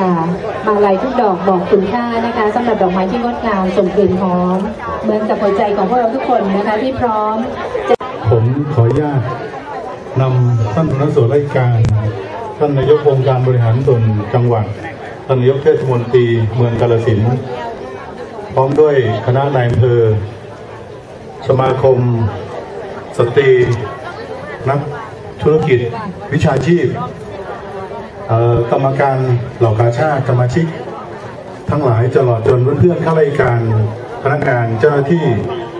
ค่ะ มาลัยทุกดอกบอกคุณค่านะคะสำหรับดอกไม้ที่งดงามส่งกลิ่นหอม เหมือนกับหัวใจของพวกเราทุกคนนะคะที่พร้อมจะผมขออนุญาตนำท่านคณะส่วนราชการท่านนายกองค์การบริหารส่วนจังหวัดท่านนายกเทศมนตรีเมืองกาฬสินพร้อมด้วยคณะนายอำเภอ สมาคม สตรี นักธุรกิจวิชาชีพ กรรมการเหล่ากาชาติสมชิก ทั้งหลายตลอดจนเพื่อนๆข้าราชการพนักงานเจ้าหน้าที่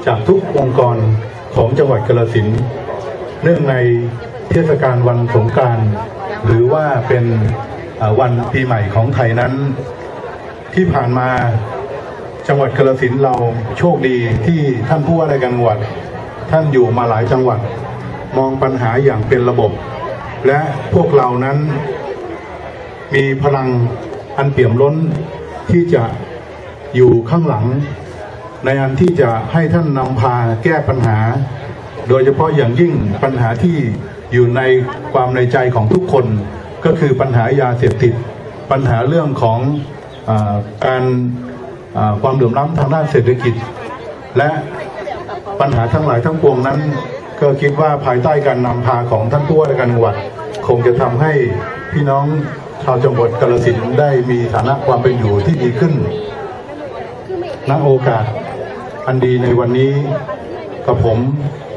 จากทุกองค์กรของจังหวัดกาฬสินเนื่องในเทศกาลวันสงกานต์หรือว่าเป็นวันปีใหม่ของไทยนั้น ที่ผ่านมาจังหวัดกาฬสินเราโชคดีที่ท่านผู้ว่าราชการจังหวัด ท่านอยู่มาหลายจังหวัด มองปัญหาอย่างเป็นระบบ และพวกเรานั้น มีพลังอันเปี่ยมล้นที่จะอยู่ข้างหลัง ในอันที่จะให้ท่านนำพาแก้ปัญหา โดยเฉพาะอย่างยิ่งปัญหาที่อยู่ในความในใจของทุกคน ก็คือปัญหายาเสพติด ปัญหาเรื่องของอการความเหลื่อมล้ำทางด้านเศรษฐกิจ และปัญหาทั้งหลายทั้งปวงนั้น ก็คิดว่าภายใต้การนำพาของท่านผู้ว่าราชการจังหวัด คงจะทำให้พี่น้อง ชาวจังหวัดกาฬสินได้มีฐานะความเป็นอยู่ที่ดีขึ้น ณ โอกาสอันดีในวันนี้กับผม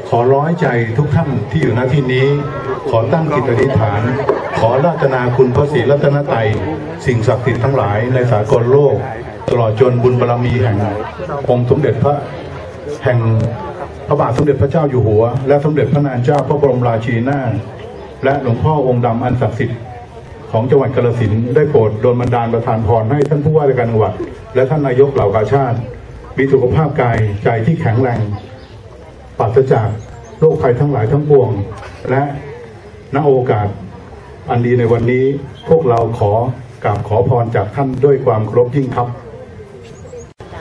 ขอร้อยใจทุกท่านที่อยู่ณที่นี้ ขอตั้งจิตอธิษฐาน ขอราตนาคุณพระศรีรัตนตรัยสิ่งศักดิ์สิทธิ์ทั้งหลายในสากลโลก ตลอดจนบุญบารมีแห่งองค์สมเด็จพระแห่งพระบาทสมเด็จพระเจ้าอยู่หัว และสมเด็จพระนางเจ้าพระบรมราชินีนาถและหลวงพ่อองค์ดำอันศักดิ์สิทธิ์ ของจังหวัดกาฬสินได้โปรดโดนบันดาลประทานพรให้ท่านผู้ว่าราชการจังหวัด และท่านนายกเหล่ากาชาติ มีสุขภาพกายใจที่แข็งแรงปราศจากโรคภัยทั้งหลายทั้งปวง และณโอกาสอันดีในวันนี้พวกเราขอกราบขอพรจากท่านด้วยความเคารพยิ่งครับ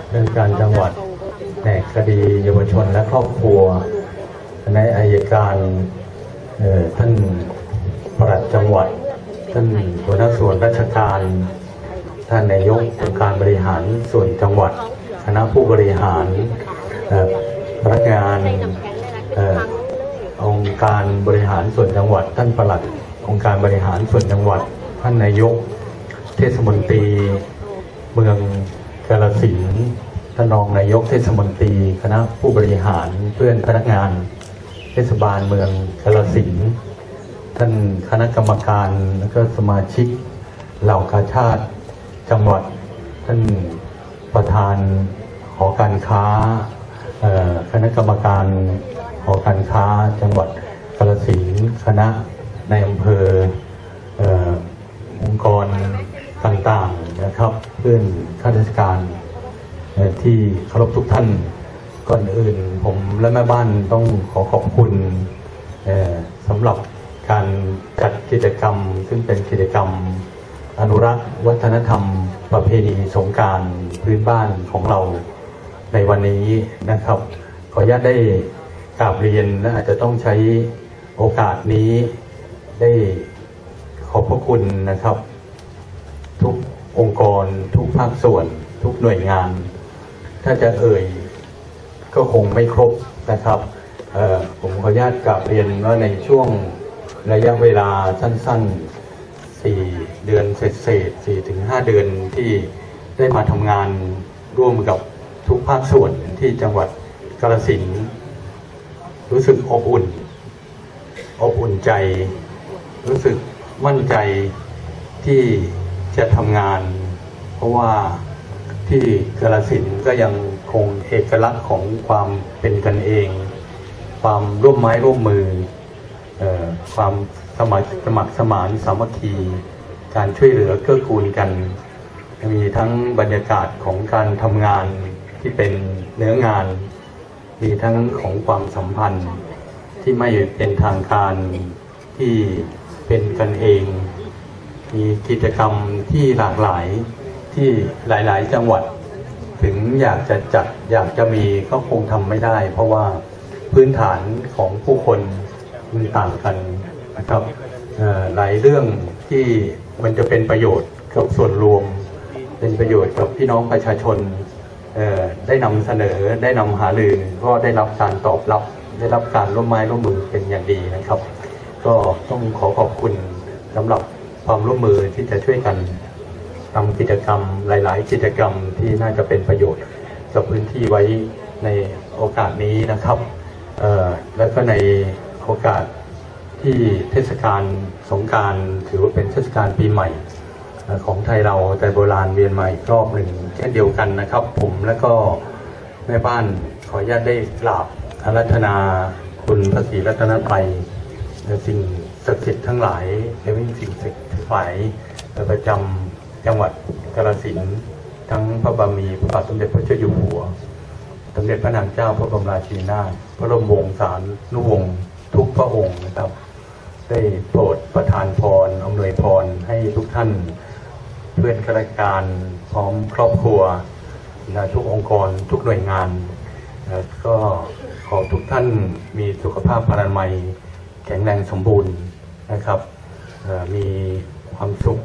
เรื่องการจังหวัดแหนคดีเยาวชนและครอบครัว ในอายการท่านปลัดจังหวัด ท่านหัวหน้าส่วนราชการ ท่านนายกองค์การบริหารส่วนจังหวัด คณะผู้บริหารพนักงานองค์การบริหารส่วนจังหวัด ท่านประหลัดองค์การบริหารส่วนจังหวัด ท่านนายก เทศมนตรี เมืองกาลสินท่านรองนายกเทศมนตรี คณะผู้บริหารเพื่อนพนักงาน เทศบาลเมืองกาลสินธุ์ ท่านคณะกรรมการและก็สมาชิกเหล่ากาชาติจังหวัด ท่านประธานหอการค้าคณะกรรมการหอการค้าจังหวัดกาลสินธุ์คณะในอำเภอองค์กรต่างๆนะครับเพื่อนข้าราชการที่เคารพทุกท่านก่อนอื่น ผมและแม่บ้านต้องขอขอบคุณสำหรับ การจัดกิจกรรม ซึ่งเป็นกิจกรรม อนุรักษ์ วัฒนธรรม ประเพณีสงการพื้นบ้านของเราในวันนี้นะครับ ขออนุญาตได้กราบเรียนและอาจจะต้องใช้โอกาสนี้ได้ขอบพระคุณนะครับ ทุกองค์กร ทุกภาคส่วน ทุกหน่วยงาน ถ้าจะเอ่ยก็คงไม่ครบนะครับผมขออนุญาตกลับเรียนว่าในช่วง ระยะเวลาสั้นๆ 4 เดือนเศษๆ4ถึง5เดือนที่ได้มาทำงานร่วมกับทุกภาคส่วนที่จังหวัดกาฬสินรู้สึกอบอุ่น อบอุ่นใจ รู้สึกมั่นใจที่จะทำงาน เพราะว่าที่กาลสินก็ยังคงเอกลักษณ์ของความเป็นกันเอง ความร่วมไม้ร่วมมือ ความสมัครสมัครสมานสามัคคี การช่วยเหลือเกื้อกูลกัน มีทั้งบรรยากาศของการทำงานที่เป็นเนื้องาน มีทั้งของความสัมพันธ์ที่ไม่เป็นทางการที่เป็นกันเอง มีกิจกรรมที่หลากหลายที่หลาย ๆ จังหวัด ถึงอยากจะจัดอยากจะมีก็คงทำไม่ได้ เพราะว่าพื้นฐานของผู้คนมันต่างกัน นะครับหลายเรื่องที่มันจะเป็นประโยชน์กับส่วนรวม เป็นประโยชน์กับพี่น้องประชาชนได้นำเสนอได้นำหารือก็ได้รับการตอบรับ ได้รับการร่วมไม้ร่วมมือเป็นอย่างดีนะครับ ก็ต้องขอขอบคุณสำหรับความร่วมมือที่จะช่วยกันทำกิจกรรมหลาย ๆ กิจกรรมที่น่าจะเป็นประโยชน์กับพื้นที่ไว้ในโอกาสนี้นะครับ แล้วก็ในโอกาส ที่เทศกาลสงการถือว่าเป็นเทศกาลปีใหม่ของไทยเราแต่โบราณเวียนมาอีกรอบหนึ่งเช่นเดียวกันนะครับ ผมและก็แม่บ้านขออนุญาตได้กราบอารัธนาคุณพระศรีรัตนตรัยและสิ่งศักดิ์สิทธิ์ทั้งหลายและวิ่งสิ่งศักดิ์สิทธิ์ทั้งหลายประจำจังหวัดกาฬสินธุ์ทั้งพระบารมีพระบาทสมเด็จพระเจ้าอยู่หัว สมเด็จพระนางเจ้าพระบรมราชินีนาถพระบรมวงศานุวงศ์ทุกพระองค์นะครับ ได้โปรดประทานพรอำนวยพรให้ทุกท่าน เพื่อนข้าราชการพร้อมครอบครัวนะทุกองค์กรทุกหน่วยงาน ก็ขอทุกท่านมีสุขภาพพลามัย แข็งแรงสมบูรณ์นะครับ มีความสุข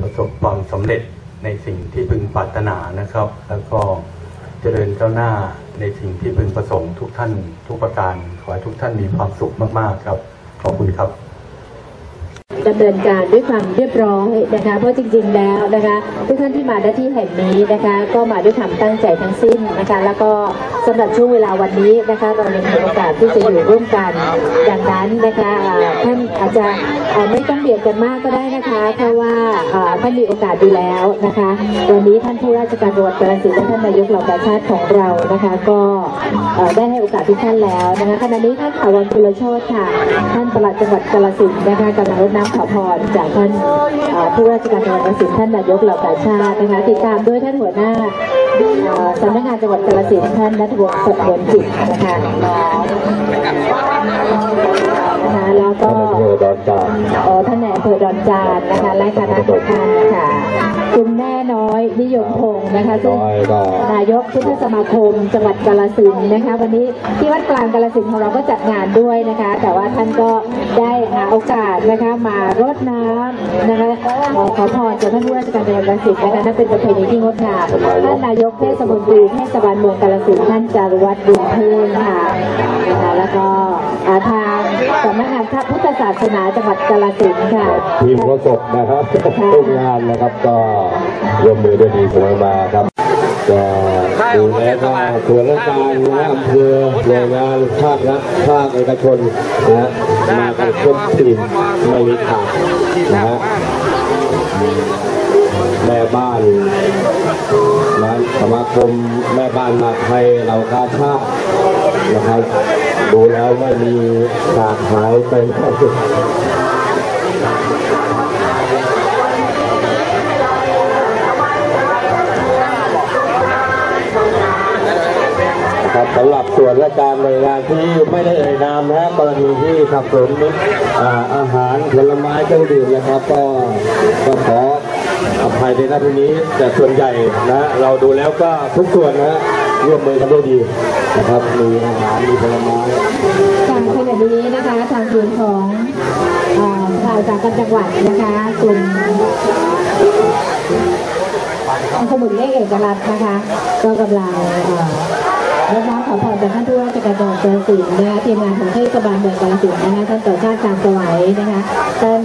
ประสบความสำเร็จในสิ่งที่พึงปรารถนานะครับ แล้วก็เจริญก้าวหน้าในสิ่งที่พึงประสงค์ทุกท่านทุกประการ ขอให้ทุกท่านมีความสุขมาก ๆ ครับ ขอบคุณครับ ดำเนินการด้วยความเรียบร้อยนะคะ เพราะจริง ๆ แล้วนะคะทุกท่านที่มาณที่แห่งนี้นะคะ ก็มาด้วยความตั้งใจทั้งสิ้นนะคะ แล้วก็สำหรับช่วงเวลาวันนี้นะคะ เรายังมีโอกาสที่จะอยู่ร่วมกันดังนั้นนะคะท่านอาจจะไม่ต้องเบียดกันมากก็ได้นะคะเพราะว่าท่านมีโอกาสอยู่แล้วนะคะวันนี้ท่านผู้ราชการจังหวัดกาฬสินธุ์และท่านนายกเหล่ากาชาติของเรานะคะ ก็ได้ให้โอกาสทุกท่านแล้วนะคะขณะนี้ท่านถาวรกุลโชตค่ะ ท่านปลัดจังหวัดกาฬสินธุ์นะคะกำลังรดน้ำขอพรจากท่านเอ่อผู้ราชการจังหวัดกาฬสินธุ์ท่านนายกเหล่ากาชาตินะคะติดตามด้วยท่านหัวหน้าเอ่อสำนักงานจังหวัดกาฬสินธุ์ท่านนัทวงศ์สดวนจิตนะคะนะคะแล้วก็อ๋อท่านนายอำเภอดอนจานนะคะและคณะทุกท่านค่ะคุณแม่น้อ ยนิยมพงศ์นะคะซึ่งนายกพุทธสมาคม จังหวัดกาฬสินธุ์นะคะ วันนี้ที่วัดกลางกาฬสินธุ์ของเราก็จัดงานด้วยนะคะ แต่ว่าท่านก็ได้หาโอกาสนะคะมารดน้ำนะคะขอขอพรจากท่านผู้ว่าราชการจังหวัดกาฬสินธุ์นะคะนั่นเป็นประเพณีที่งดงามท่านนายกเทศมนตรีเทศบาลเมืองกาฬสินธุ์ท่านจารุวัฒน์บุญเพ่งค่ะนะคะแล้วก็อ่าทางสำนักงานพระพุทธศาสนาจังหวัดกาฬสินธุ์ค่ะทีมโฆษกนะครับทุกงานนะครับก็ร่วมมือด้วยดีเสมอมาครับจะดูแลก็ส่วนราชการนะอำเภอหน่วยงานภาครัฐภาคเอกชนนะฮะมากันครบทีมไม่มีขาดนะฮะแม่บ้านนะสมาคมแม่บ้านมาไทยเรากาชาตินะครับดูแล้วไม่มีขาดหายไป สำหรับส่วนราชการหน่วยงานที่ไม่ได้เอ่ยนามนะกรณีที่สับสนอาอาหารผลไม้เครื่องดื่มนะครับ ก็ก็ขออภัยในหน้าที่นี้ แต่ส่วนใหญ่นะเราดูแล้วก็ทุกส่วนนะร่วมมือกันได้ดีนะครับมีอาหารมีผลไม้ทางขณะนี้นะคะทางศูนย์ของเอ่อข่าวจากจังหวัดนะคะกลุ่มสมุนเลขเอกลักษณ์นะคะ ก็กำลัง เอ่อรับน้อมขอพรจากท่านผู้ว่าราชการจังหวัดกาฬสินธุ์นะคะทีมงานของเทศบาลเมืองกาฬสินธุ์นะคะท่านต่อชาติการสวัยนะคะท่าน